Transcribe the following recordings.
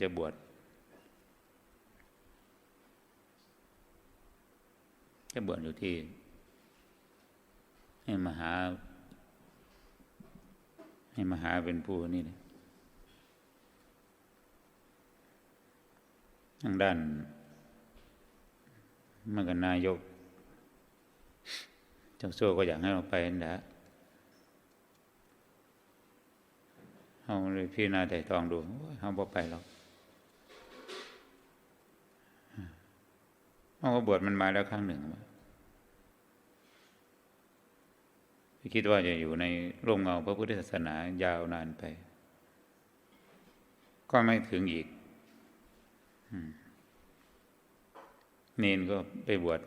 จะบวชจะบวชอยู่ที่ให้มหา ให้มหาเป็นผู้นี่เลยทางด้านมันก็นายกเจ้าโซ่ก็อยากให้เราไปนั่นแหละเอาเลยพี่นาแต่ตองดูเขาบอกไปหรอก เขาก็บวชมันมาแล้วครั้งหนึ่งคิดว่าจะอยู่ในร่มเงาพระพุทธศาสนายาวนานไป ก็ไม่ถึงอีกเนนก็ไปบวช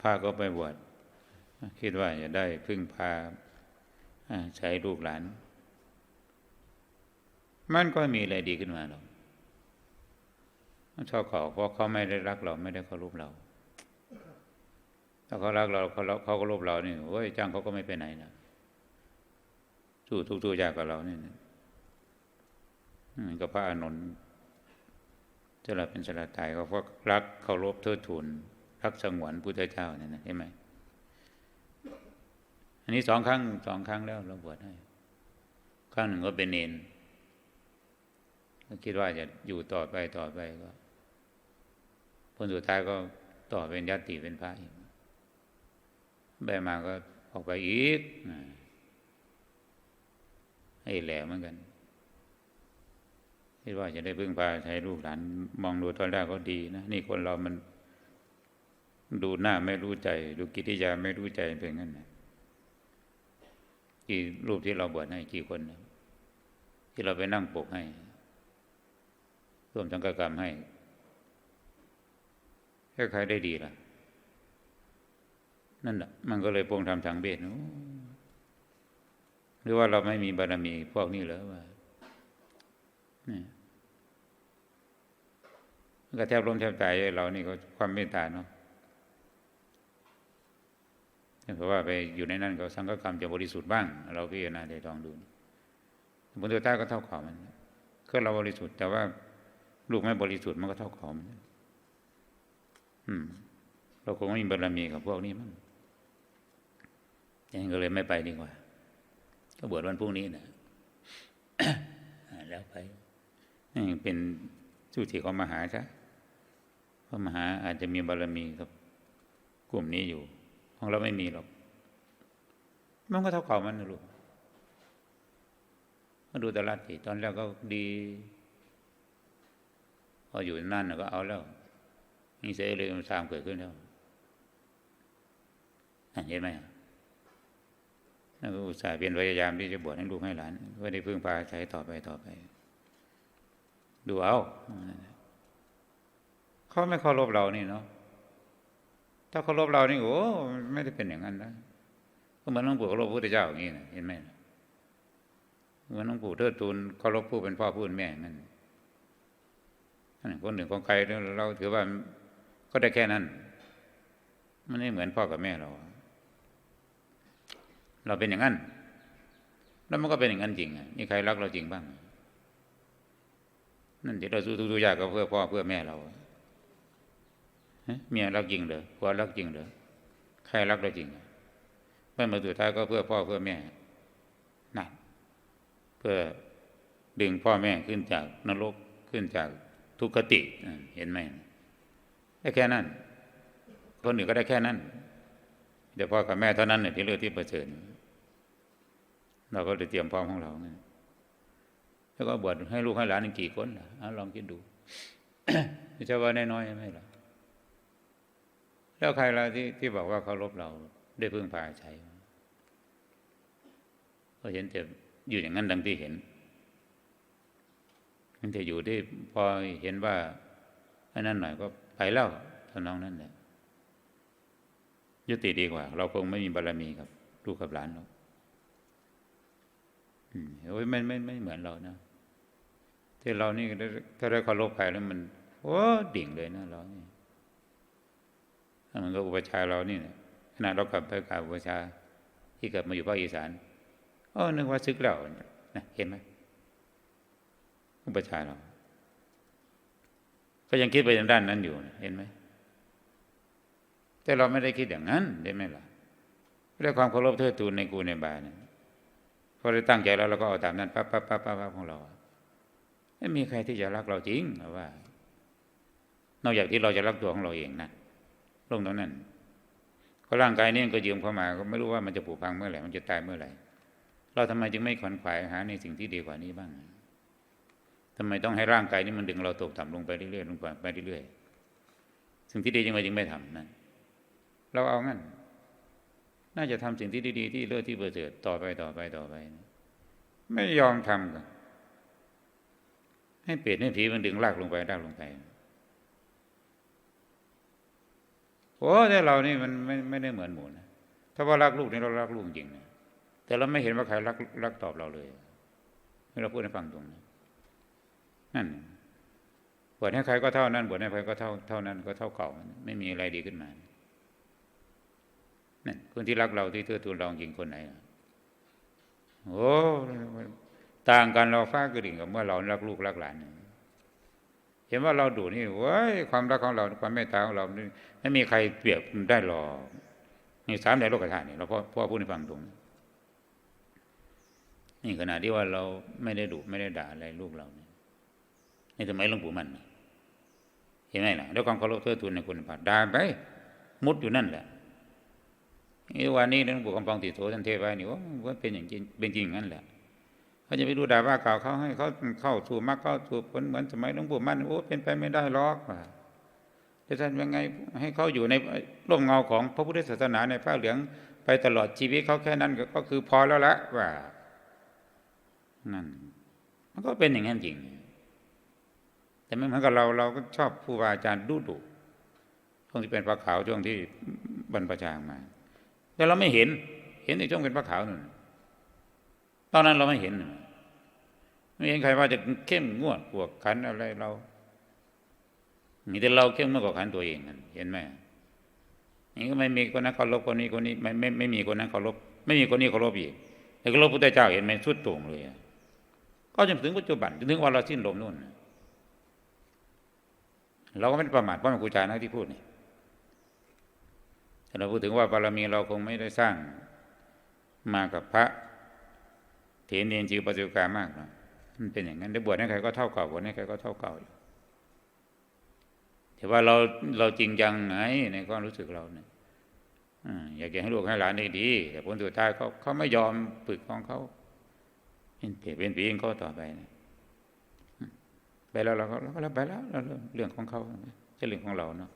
พาก็ไปบวชคิดว่าจะได้พึ่งพาใช้ลูกหลาน มันก็มีอะไรดีขึ้นมาหรอก ชอบเขาเพราะเขาไม่ได้รักเราไม่ได้เคารพเรา ถ้าเขารักเราเขาเขาก็รบเรานี่โอ้ยจ้างเขาก็ไม่ไปไหนนะสู้ทุกตัวยากกับเราเนี่ยก็พระอานนท์จะละเป็นสละตายเขาเพราะรักเคารพเทิดทูนรักสงวนพุทธเจ้าเนี่ยนะเห็นไหมอันนี้สองครั้งสองครั้งแล้วเราบวชให้ครั้งหนึ่งก็เป็นเนนคิดว่าจะอยู่ต่อไปต่อไปก็ ผลสุดท้ายก็ต่อเป็นญาติเป็นพระอีกใบมาก็ออกไปอีกให้แหลมเหมือนกันคิดว่าจะได้พึ่งพาใช้ลูกหลาน มองดูตอนแรกก็ดีนะนี่คนเรามันดูหน้าไม่รู้ใจ ดูกิริยาไม่รู้ใจเป็นงั้นนะกี่รูปที่เราบวชให้กี่คนนะที่เราไปนั่งปกให้ร่วมสังกกรรมให้ แค่ใครได้ดีล่ะ นั่นแหละมันก็เลยปงทำทางเบสหรือว่าเราไม่มีบารมีพวกนี้เหรอว่านี่ก็แทบล้มแทบตายเรานี่ก็ความเมตตาเนาะเพราะว่าไปอยู่ในนั้นก็สังฆกรรมจะบริสุทธิ์บ้าง เราพิจารณาได้ลองดูบุญตัวใต้ก็เท่าขอมันก็เราบริสุทธิ์แต่ว่าลูกไม่บริสุทธิ์มันก็เท่าขอมันอืม เราคงไม่มีบารมีกับพวกนี้มั้งยังก็เลยไม่ไปดีกว่า ก็บวชวันพรุ่งนี้นะแล้วไปนี่เป็นสุที่เขามาหาใช่เพราะมหาอาจจะมีบารมีกับกลุ่มนี้อยู่ของเราไม่มีหรอก มันก็เท่าเขามันนะลูกมาดูตลาดสิตอนแรกก็ดี พออยู่นั่นก็เอาแล้ว นี่เสียเลยมันสร้างเกิดขึ้นแล้วเห็นไหมนั่นก็อุตส่าห์เป็นพยายามที่จะบวชให้ลูกให้หลานก็ได้พึ่งพาใช้ต่อไปต่อไป ดูเอาเขาไม่เคารพเรานี่เนาะถ้าเคารพเรานี่โอ้ไม่ได้เป็นอย่างนั้นนะก็เหมือนหลวงปู่เคารพพระพุทธเจ้าอย่างนี้นะเห็นไหมเหมือนหลวงปู่เทิดทูนเคารพผู้เป็นพ่อผู้เป็นแม่นั่นคนหนึ่งของใครเราถือว่า ก็ได้แค่นั้น มันไม่เหมือนพ่อกับแม่เรา เราเป็นอย่างนั้น แล้วมันก็เป็นอย่างนั้นจริงมีใครรักเราจริงบ้าง นั่นที่เราสู้ทุกๆยากก็เพื่อพ่อเพื่อแม่เราเมียรักจริงเหรอผัวรักจริงเหรอใครรักเราจริงเมื่อมาสุดท้ายก็เพื่อพ่อเพื่อแม่นั่นเพื่อดึงพ่อแม่ขึ้นจากนรกขึ้นจากทุกขติเห็นไหม ได้แค่นั้น คนอื่นก็ได้แค่นั้นเดี๋ยวพ่อกับแม่เท่านั้นเนี่ยที่เลือกที่ประเสริฐเราก็เลยเตรียมพร้อมของเราเนี่ยแล้วก็บวชให้ลูกให้หลานกี่คนล่ะลองคิดดูไม่ใช่ว่าน้อยๆไม่หรอกแล้วใครล่ะที่ที่บอกว่าเขารบเราได้พึ่งพาใช้ก็เห็นแต่อยู่อย่างนั้นดังที่เห็นมันจะอยู่ที่พอเห็นว่าอันนั้นหน่อยก็ ไปแล้วท่าน้องนั่นแหละยุติดีกว่า เราคงไม่มีบารรมีกับลูกกับหลานเราโอ้ยไม่ไม่ไม่เหมือนเรานะที่เรานี่ถ้าได้เคารพใครแล้วมันโอ้ดิ่งเลยนะเรานี่มันก็อุปชาเรานี่นะขณะเรากลับไปกราบอุปชาที่เกิดมาอยู่ภาคอีสานอ๋อนึกว่าซึกแล้วนะเห็นไหมอุปชาเรา ก็ยังคิดไปทางด้านนั้นอยู่เห็นไหมแต่เราไม่ได้คิดอย่างนั้นได้ไหมล่ะด้วยความเคารพเทิดทูนในกูในบาเนี่ยพอเราตั้งใจแล้วเราก็เอาตามนั้นปั๊บปั๊บปั๊บปั๊บปั๊บของเราไม่มีใครที่จะรักเราจริงหรือว่า นอกจากที่เราจะรักตัวของเราเองนะลงตรงนั้นก็ร่างกายนี้ก็ยืมเข้ามา ก็ไม่รู้ว่ามันจะผุพังเมื่อไหร่มันจะตายเมื่อไหร่เราทำไมจึงไม่ขวนขวายหาในสิ่งที่ดีกว่านี้บ้าง ทำไมต้องให้ร่างกายนี้มันดึงเราตกต่ำลงไปเรื่อยๆลงไปเรื่อยๆสิ่งที่ดีจึงไม่จึงไม่ทำนะเราเอางั้น น่าจะทำสิ่งที่ดีๆที่เลิศที่ประเสริฐต่อไปต่อไปต่อไปนะไม่ยอมทำกันให้เปรตให้ผีมันดึงลากลงไปลากลงไปโอ้แต่เรานี่มันไม่ไม่ได้เหมือนหมูนะถ้าว่ารักลูกนี่เรารักลูกจริงนะแต่เราไม่เห็นว่าใครรักรักตอบเราเลยให้เราพูดให้ฟังตรงนะ นั่นบวชให้ใครก็เท่านั้นบวชให้ใครก็เท่าเท่านั้นก็เท่าเก่าไม่มีอะไรดีขึ้นมานั่นคนที่รักเราที่เธอทูลเราจริงคนไหนโอ้ต่างกันเราฟ้ากระดิ่งกับเมื่อเรารักลูกรักหลานเห็นว่าเราดูนี่เว้ยความรักของเราความเมตตาของเราไม่มีใครเปรียบได้หรอกนี่สามในโลกธาตุนี่เราพ่อพ่อพูดให้ฟังตรงนี่ขณะที่ว่าเราไม่ได้ดุไม่ได้ด่าอะไรลูกเราเนี่ย ในสมัยหลวงปู่มันเห็นไหมล่ะด้วยความเคารพเทิดทูนในคุณภาพด่าไปมุดอยู่นั่นแหละนี่วันนี้หลวงปู่คำปองติโสท่านเทศไว้นี่ว่าเป็นอย่างจริงเป็นจริงงั้นแหละเขาจะไปดูด่าว่าเก่าเขาให้เขาเข้าสู่มรรคเข้าสู่ผลเหมือนสมัยหลวงปู่มันโอ้เป็นไปไม่ได้หรอกว่าจะทำยังไงให้เขาอยู่ในร่มเงาของพระพุทธศาสนาในผ้าเหลืองไปตลอดชีวิตเขาแค่นั้นก็คือพอแล้วละว่านั่นมันก็เป็นอย่างนั้นจริง แต่ไม่เหมือนกับเราเราก็ชอบผู้บาอาจารย์ดุดุช่วงที่เป็นพระขาวช่วงที่บรรพชามา แต่เราไม่เห็น เห็นในช่วงเป็นพระขาวนั่นตอนนั้นเราไม่เห็น ไม่เห็นใครว่าจะเข้มงวดกวกขันอะไรเรามีแต่เราเข้มงวดกวกขันตัวเองนั่นเห็นไหมนี่ก็ไม่มีคนนั้นเคารพคนนี้คนนี้ไม่ไม่ไม่มีคนนั้นเคารพไม่มีคนนี้เคารพอีกแต่เคารพพระพุทธเจ้าเห็นไหมสุดโต่งเลยก็จนถึงปัจจุบันจนถึงวันเราสิ้นลมนู่น เราก็ไม่ได้ประมาทเพราะมันครูอาจารย์นะที่พูดนี่แต่เราพูดถึงว่าบารมีเราคงไม่ได้สร้างมากับพระเถรเนียนจิวปัจจุกามากนะมันเป็นอย่างนั้นได้บวชให้ใครก็เท่าเก่าบวชให้ใครก็เท่าเก่าอยู่แต่ว่าเราเราจริงจังไหนในความรู้สึกเราเนี่ยอยากจะให้ลูกให้หลานได้ดี แต่ผลสุดท้ายเขาเขาไม่ยอมฝึกของเขาเป็นเเป็นปีเองเขาต่อไปนะ ไปแล้วเราก็เราก็รับไปแล้วเรื่องของเขาใช่เรื่องของเราเนาะ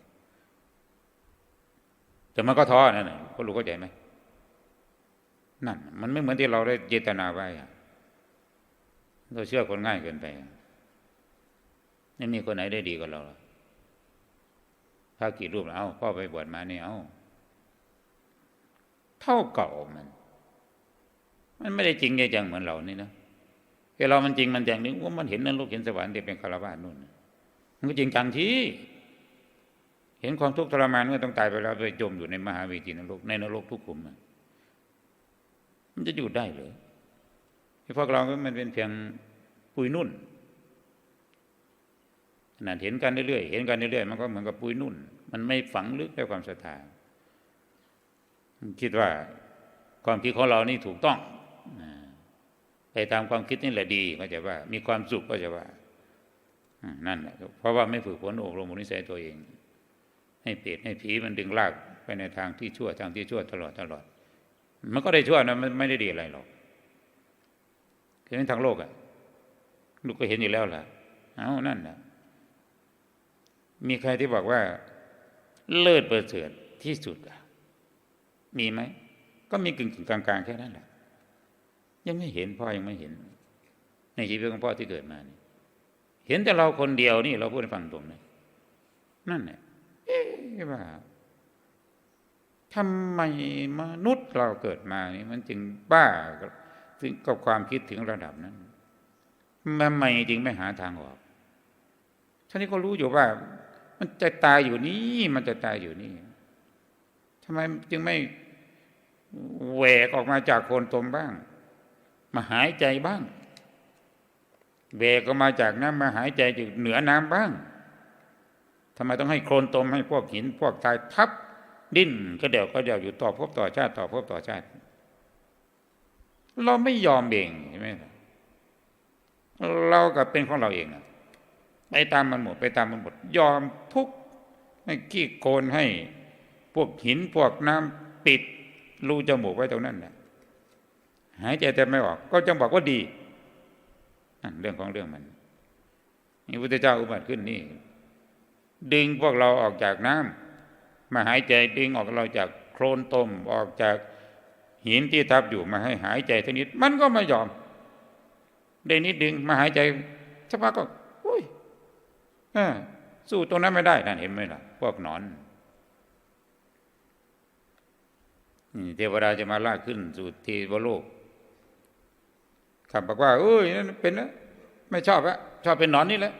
แต่มันก็ท้อนั่นแหละก็รู้เข้าใจไหมนั่น มันไม่เหมือนที่เราได้เจตนาไว้เราเชื่อคนง่ายเกินไปไม่มีคนไหนได้ดีกว่าเราพระกี่รูปเอาพ่อไปบวชมาเนี่ยเอาเท่าเก่ามัน มันไม่ได้จริงใจจังเหมือนเรานี่นะ ไอ้เรามันจริงมันจังนี่ว่ามันเห็นนรกเห็นสวรรค์เด็กเป็นคารวะนู่นมันก็จริงจังที่ เห็นความทุกข์ทรมานเมื่อต้องตายไปแล้วไปจมอยู่ในมหาวิจีนรกในนรกทุกขุมมันจะอยู่ได้เลยไอ้พวกเราก็มันเป็นเพียงปุยนุ่นขนาดเห็นกันเรื่อยๆเห็นกันเรื่อยๆมันก็เหมือนกับปุยนุ่น มันไม่ฝังลึกด้วยความศรัทธาคิดว่าความคิดของเรานี่ถูกต้อง ไปตามความคิดนี่แหละดีก็จะว่า มีความสุขก็จะว่านั่นแหละเพราะว่าไม่ฝึกฝนอบรมนิสัยตัวเอง ให้เปรตให้ผีมันดึงลากไปในทางที่ชั่วทางที่ชั่วตลอดตลอด มันก็ได้ชั่วนะมันไม่ได้ดีอะไรหรอกคือในทางโลกอะลูกก็เห็นอยู่แล้วล่ะเอานั่นแหละมีใครที่บอกว่า เลิศประเสริฐที่สุดอะมีไหมก็มีกึ่งกึ่งกลางๆแค่นั้นแหละ ยังไม่เห็นพ่อยังไม่เห็น ในชีวิตของพ่อที่เกิดมานี่เห็นแต่เราคนเดียวนี่เราพูดให้ฟังตรงเลยนั่นแหละเอ๊ะว่าทำไมมนุษย์เราเกิดมานี่มันจึงบ้าถึงกับความคิดถึงระดับนั้นทำไมจึงไม่หาทางออกท่านนี้ก็รู้อยู่ว่า มันจะตายอยู่นี่ มันจะตายอยู่นี่ทำไมจึงไม่แหวกออกมาจากโคนตมบ้าง มาหายใจบ้างเบรกก็มาจากน้ำมาหายใจจากเหนือน้ำบ้างทำไมต้องให้โคลนตมให้พวกหิน พวกทรายทับ ดิ้นก็เดี๋ยวก็เดี๋ยวอยู่ต่อภพต่อชาติต่อภพต่อชาติ เราไม่ยอมเองใช่ไหมเรากับเป็นของเราเองอะไปตามมันหมดไปตามมันหมด ยอมทุกข์ให้ขี้โคลนให้ พวกหินพวกน้ำปิดรูจมูกไว้ตรงนั้นนะ หายใจแต่ไม่ออก ก็จะบอกว่าดีนั่นเรื่องของเรื่องมันนี่พุทธเจ้าอุบัติขึ้นนี่ ดึงพวกเราออกจากน้ำมาหายใจดึงออกเราจากโคลนตมออกจากหินที่ทับอยู่มาให้หายใจทีนิดมันก็ไม่ยอมได้นิดดึงมาหายใจสักพักก็อุ้ยอสู้ตรงนั้นไม่ได้นั่นเห็นไหมล่ะ พวกนอนนี่เทวดาจะมาลากขึ้นสู่เทวโลก ขับบอกว่าเอ้ยนั่นเป็นนะไม่ชอบอะชอบเป็นนอนนี่แหละ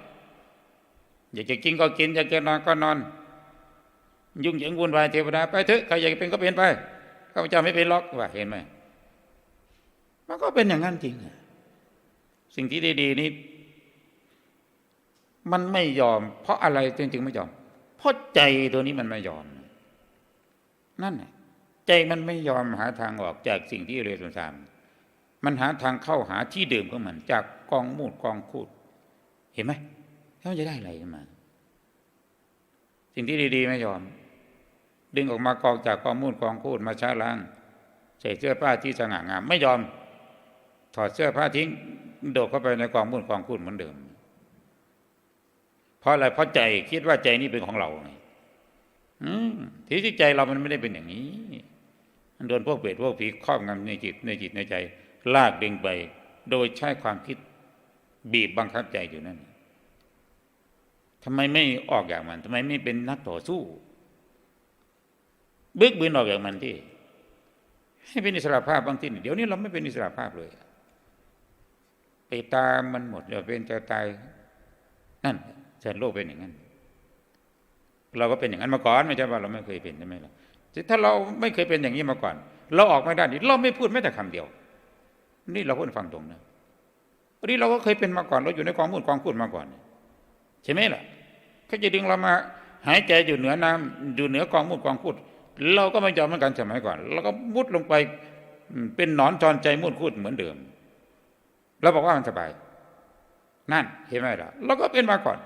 อยากจะกินก็กินอยากจะนอนก็นอน ยุ่งเหยิงวุ่นวายเทวดาไปเถอะใครอยากเป็นก็เป็นไปข้าพเจ้าไม่เป็นล็อกว่าเห็นไหมมันก็เป็นอย่างนั้นจริงสิ่งที่ดีๆนี้มันไม่ยอม เพราะอะไรจริงๆไม่ยอม เพราะใจตัวนี้มันไม่ยอม นั่นใจมันไม่ยอมหาทางออกจากสิ่งที่เรียนสาม มันหาทางเข้าหาที่เดิมของมัน จากกองมูดกองคูด เห็นไหมแล้วมันจะได้อะไรขึ้นมา สิ่งที่ดี ๆ ไม่ยอม ดึงออกมากองจากกองมูดกองคูดมาช้าล้างใส่เสื้อผ้าที่สง่างาม ไม่ยอม ถอดเสื้อผ้าทิ้ง โดดเข้าไปในกองมูดกองคูดเหมือนเดิม เพราะอะไรเพราะใจคิดว่าใจนี้เป็นของเราไงที่ที่ใจเรามันไม่ได้เป็นอย่างนี้มันโดนพวกเปรตพวกผีครอบงำในจิตในจิตในใจ ลากดึงไป โดยใช้ความคิดบีบบังคับใจอยู่นั่นทำไมไม่ออกอย่างมันทำไมไม่เป็นนักต่อสู้ บึกบืนออกอย่างมันที่ ให้เป็นอิสระภาพบางทีเดี๋ยวนี้เราไม่เป็นอิสระภาพเลยไปตามมันหมดเดี๋ยวเป็นจะตายนั่นแสนโลกเป็นอย่างนั้น เราก็เป็นอย่างนั้นมาก่อนไม่ใช่ว่าเราไม่เคยเป็นใช่ไหมล่ะถ้าเราไม่เคยเป็นอย่างนี้มาก่อน เราออกไม่ได้เราไม่พูดแม้แต่คำเดียว นี่เราพูดฟังตรงนะวันนี้เราก็เคยเป็นมาก่อนเราอยู่ในกองมูลกองพูดมาก่อนใช่ไหมล่ะเขาจะดึงเรามาหายใจอยู่เหนือน้ำอยู่เหนือกองมูลกองพูด เราก็ไม่ยอมเหมือนกันสมัยก่อนเราก็มุดลงไปเป็นหนอนจรใจมุดพูดเหมือนเดิมเราบอกว่ามันสบาย นั่นเห็นไหมล่ะเราก็เป็นมาก่อน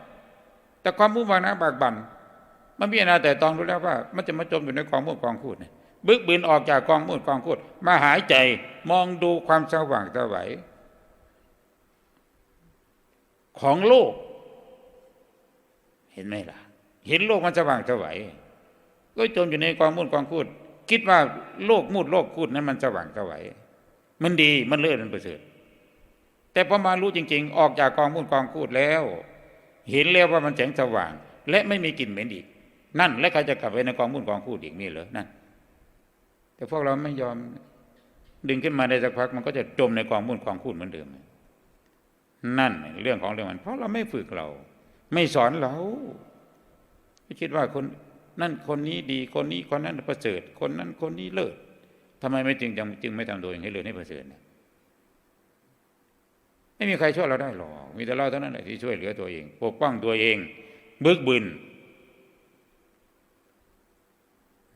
แต่ความมุ่งมั่นะบากบั่นมันพิจารณาแต่ตองรู้แล้วว่า มันจะมาจมอยู่ในกองมืดกองคูดเนี่ย บึกบืนออกจากกองมืดกองคูดมาหายใจมองดูความสว่างสวัยของโลก เห็นไหมล่ะ เห็นโลกมันสว่างสวัยก็จมอยู่ในกองมืดกองคูดคิดว่าโลกมืดโลกคูดนั้นมันสว่างสวัยมันดีมันเลิศมันประเสริฐแต่พอมารู้จริง ๆ ออกจากกองมืดกองคูดแล้ว เห็นแล้วว่ามันแสงสว่าง และไม่มีกลิ่นเหม็นอีก นั่น และใครจะกลับไปในกองมุ่นกองคูดอีกนี่เหรอนั่น แต่พวกเราไม่ยอมดึงขึ้นมาได้สักพัก มันก็จะจมในกองมุ่นกองคูดเหมือนเดิม นั่นเรื่องของเรื่องมัน เพราะเราไม่ฝึกเรา ไม่สอนเราไม่คิดว่าคนนั่นคนนี้ดีคนนี้คนนั้นประเสริฐ คนนั้นคนนี้เลิศทำไมไม่จึงจึงไม่ทำตัวเองให้เลิศให้ประเสริฐไม่มีใครช่วยเราได้หรอกมีแต่เราเท่านั้นแหละที่ช่วยเหลือตัวเอง ปกป้องตัวเอง บึกบึน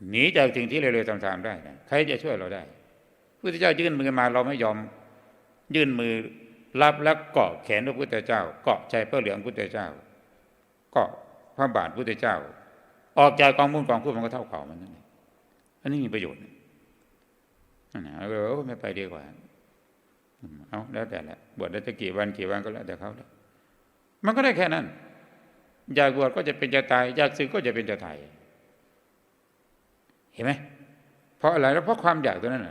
หนีจากสิ่งที่เร็วๆทำๆได้นะใครจะช่วยเราได้พระพุทธเจ้ายื่นมือมาเราไม่ยอม ยื่นมือรับแล้วเกาะแขนพระพุทธเจ้า เกาะใจพระเหลืองพุทธเจ้า เกาะพระบาทพุทธเจ้า ออกจากกองมุ่นกองพูดมันก็เท่าเขามันนั่นเองอันนี้มีประโยชน์นั่นนะเออไม่ไปดีกว่าเอาแล้วแต่ละบวชได้จะกี่วันกี่วันก็แล้วแต่เขาแล้วมันก็ได้แค่นั้น อยากบวชก็จะเป็นจะตาย อยากสึกก็จะเป็นจะตาย เห็นไหมเพราะอะไรแล้วเพราะความอยากตัวนั้น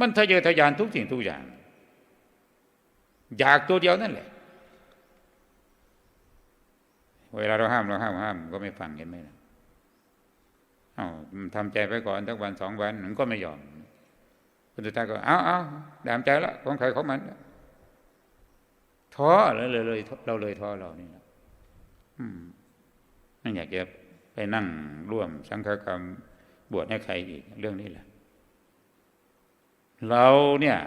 มันทะเยอทะยานทุกสิ่งทุกอย่าง อยากตัวเดียวนั่นแหละ เวลาเราห้ามเราห้ามห้ามก็ไม่ฟังเห็นไหมล่ะเอาทำใจไปก่อนทั้งวันสองวันมันก็ไม่ยอมคนสุดท้ายก็เอาเอาดามใจละของใครของมันท้อเลยเลยเลยเราเลยท้อเรานี่นะอืมนั่นอยากจะ ไปนั่งร่วมสังฆกรรมบวชให้ใครอีกเรื่องนี้แหละเราเนี่ย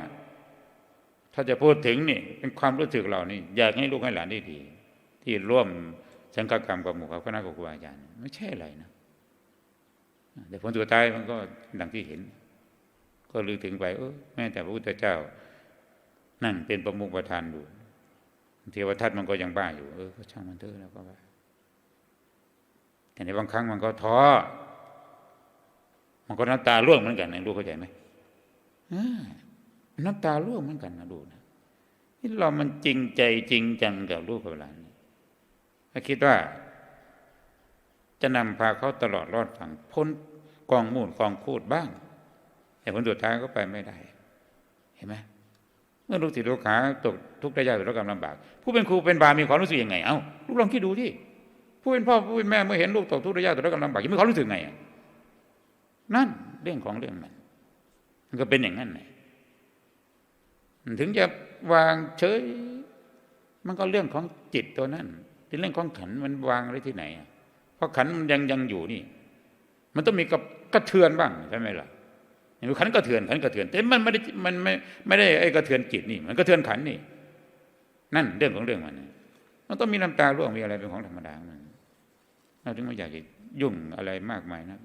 ถ้าจะพูดถึงนี่เป็นความรู้สึกเรานี่อยากให้ลูกให้หลานได้ดี ที่ร่วมสังฆกรรมกับหมู่กับคณะครูอาจารย์ไม่ใช่อะไรนะแต่ผลสุดท้ายมันก็ดังที่เห็น ก็ลือถึงไปเออแม้แต่พระพุทธเจ้า นั่งเป็นประมุขประธานอยู่เทวทัตมันก็ยังบ้าอยู่เออก็ช่างมันเถอะแล้วก็ว่า แต่ในบางครั้งมันก็ท้อ มันก็น้ำตาร่วงเหมือนกันนะลูกเข้าใจไหมอ่าน้ำตาร่วงเหมือนกันนะลูกนะนี่เรามันจริงใจจริงจังกับลูกกับหลานถ้าคิดว่า จะนำพาเขาตลอดรอดฝั่งพ้นกองมูลกองคูดบ้าง แต่ผลสุดท้ายก็ไปไม่ได้ เห็นไหมเมื่อลูกศิษย์ลูกหาตกทุกข์ได้ยากตกกรรมลำบาก ผู้เป็นครูเป็นบามีความรู้สึกยังไง เอ้าลูกลองคิดดูที่ ผู้เป็นพ่อผู้เป็นแม่เมื่อเห็นลูกตกทุกข์ได้ยากตกกรรมลำบากมีความรู้สึกไงอะนั่นเรื่องของเรื่องมันมันก็เป็นอย่างนั้นไงถึงจะวางเฉย มันก็เรื่องของจิตตัวนั้นเป็นเรื่องของขันมันวางไว้ที่ไหนเพราะขันมันยังยังอยู่นี่ มันต้องมีกับกระเทือนบ้างใช่ไหมล่ะขันกระเทือนขันกระเทือนแต่มันไม่ได้มันไม่ไม่ได้ไอ้กระเทือนจิตนี่ มันกระเทือนขันนี่ นั่นเรื่องของเรื่องมันมันต้องมีน้ำตาร่วงมีอะไรเป็นของธรรมดามัน เราถึงไม่อยากจะยุ่งอะไรมากมายนะ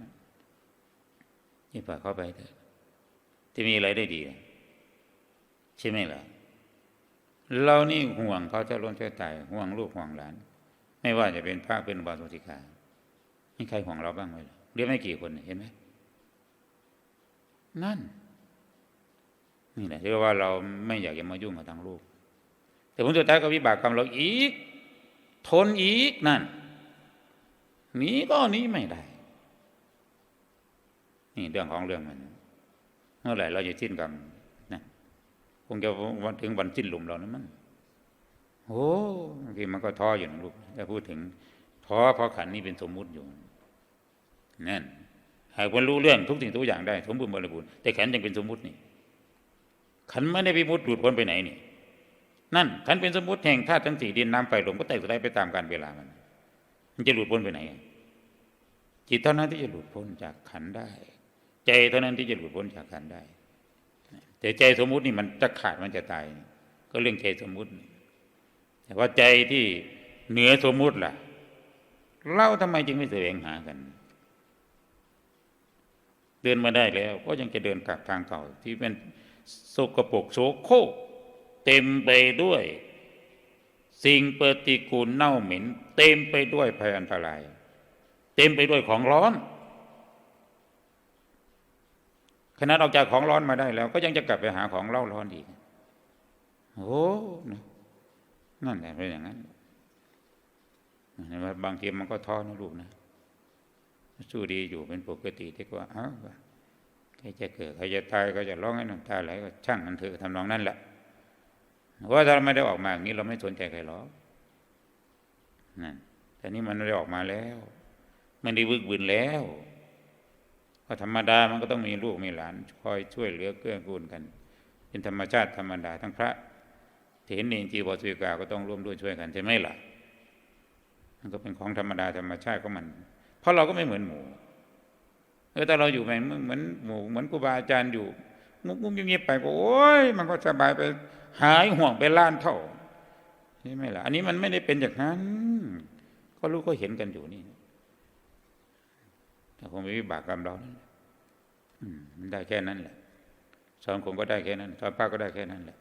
นี่ปล่อยเข้าไปเถอะจะมีอะไรได้ดีใช่ไหมล่ะเรานี่ห่วงเขาจะล้นจะตายห่วงลูกห่วงหลาน ไม่ว่าจะเป็นพระเป็นบาสุติกามีใครห่วงเราบ้างไหมเรียกไม่กี่คนเห็นไหมนั่น นี่แหละที่ว่าเราไม่อยากจะมายุ่งกับทางลูกแต่ผลสุดท้ายก็วิบากกรรมเราอีก ทนอีกนั่น หนีก็หนีไม่ได้ นี่เรื่องของเรื่องมันเมื่อไหร่เราจะสิ้นกรรมนะคงจะวันถึงวันสิ้นหลุมเรานะมันโอ้บางทีมันก็ท้ออยู่นะลูกถ้าพูดถึงท้อเพราะขันนี้เป็นสมมุติอยู่นั่นหากวันรู้เรื่องทุกสิ่งทุกอย่างได้ สมบูรณ์บริบูรณ์แต่ขันยังเป็นสมมุตินี่ขันไม่ได้ไปมุดหลุดพ้นไปไหนนี่ นั่นขันเป็นสมมติแห่งธาตุทั้งสี่ดินน้ำไฟลมก็แตกสลายไปตามกาลเวลามัน มันจะหลุดพ้นไปไหน จิตเท่านั้นที่จะหลุดพ้นจากขันได้ ใจเท่านั้นที่จะหลุดพ้นจากขันได้ แต่ใจสมมุตินี่มันจะขาดมันจะตาย ก็เรื่องใจสมมุติแต่ว่าใจที่เหนือสมมุติล่ะเล่าทำไมจึงไม่แสวงหากัน เดินมาได้แล้วก็ยังจะเดินกลับทางเก่า ที่เป็นโสกปรกโสโคกเต็มไปด้วย สิ่งปฏิกูลเน่าเหม็น เต็มไปด้วยภัยอันตราย เต็มไปด้วยของร้อนขณะออกจากของร้อนมาได้แล้ว ก็ยังจะกลับไปหาของเล่าร้อนอีกโอ้นั่นแหละเป็นอย่างนั้นบางทีมันก็ท้อนะลูกนะ สู้ดีอยู่เป็นปกติที่ว่าอ้าใครจะเกิดใครจะตายก็จะร้องให้น้ำตาไหลก็ช่างมันเถอะทำนองนั้นแหละว่าถ้าไม่ได้ออกมาอย่างนี้เราไม่สนใจใครหรอกนั่นแต่นี่มันได้ออกมาแล้ว มันได้วึกบืนแล้วก็ธรรมดามันก็ต้องมีลูกมีหลาน คอยช่วยเหลือเกื้อกูลกัน เป็นธรรมชาติธรรมดาทั้งพระเถรเนจีบสุกาก็ต้องร่วมด้วยช่วยกันใช่ไหมล่ะมันก็เป็นของธรรมดาธรรมชาติของมัน เพราะเราก็ไม่เหมือนหมูเออแต่เราอยู่ไปเหมือนหมูเหมือนครูบาอาจารย์อยู่งุ้งุ้มเงียบๆไปก็โอ้ยมันก็สบายไปหายห่วงไปล้านเท่าใช่ไหมล่ะ อันนี้มันไม่ได้เป็นอย่างนั้น ก็รู้ก็เห็นกันอยู่นี่ แต่คงมีวิบากกรรมเรามันได้แค่นั้นแหละสอนคงก็ได้แค่นั้นสอนป้าก็ได้แค่นั้นแหละ